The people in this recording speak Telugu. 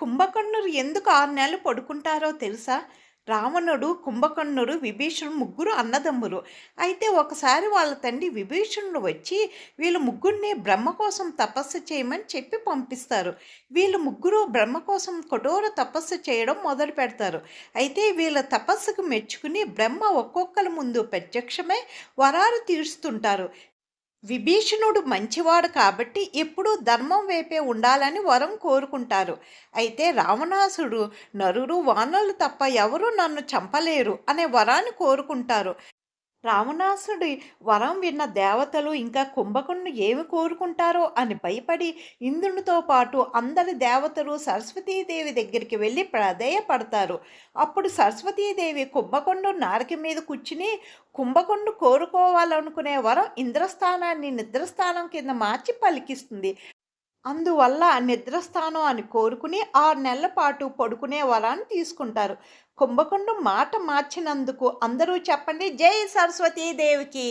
కుంభకర్ణుడు ఎందుకు ఆరు నెలలు పడుకుంటారో తెలుసా? రావణుడు కుంభకర్ణుడు విభీషణుడు ముగ్గురు అన్నదమ్ములు. అయితే ఒకసారి వాళ్ళ తండ్రి విభీషణుడు వచ్చి వీళ్ళు ముగ్గురిని బ్రహ్మ కోసం తపస్సు చేయమని చెప్పి పంపిస్తారు. వీళ్ళు ముగ్గురు బ్రహ్మ కోసం కఠోర తపస్సు చేయడం మొదలు పెడతారు. అయితే వీళ్ళ తపస్సుకు మెచ్చుకుని బ్రహ్మ ఒక్కొక్కరి ముందు ప్రత్యక్షమై వరాలు తీరుస్తుంటారు. విభీషణుడు మంచివాడు కాబట్టి ఎప్పుడూ ధర్మం వైపే ఉండాలని వరం కోరుకుంటారు. అయితే రావణాసుడు నరుడు వానలు తప్ప ఎవరూ నన్ను చంపలేరు అనే వరాన్ని కోరుకుంటారు. రావణాసుడి వరం విన్న దేవతలు ఇంకా కుంభకుణ్ణి ఏమి కోరుకుంటారో అని భయపడి ఇంద్రునితో పాటు అందరి దేవతలు సరస్వతీదేవి దగ్గరికి వెళ్ళి ప్రాధేయపడతారు అప్పుడు సరస్వతీదేవి కుంభకొండ నారకి మీద కూర్చుని కుంభకొండ కోరుకోవాలనుకునే వరం ఇంద్రస్థానాన్ని నిద్రస్థానం కింద మార్చి పలికిస్తుంది. అందువల్ల నిద్రస్థానం అని కోరుకుని ఆరు నెలల పాటు పడుకునే వరాన్ని తీసుకుంటారు. కుంభకుండం మాట మార్చినందుకు అందరూ చెప్పండి. జై సరస్వతీ దేవికి.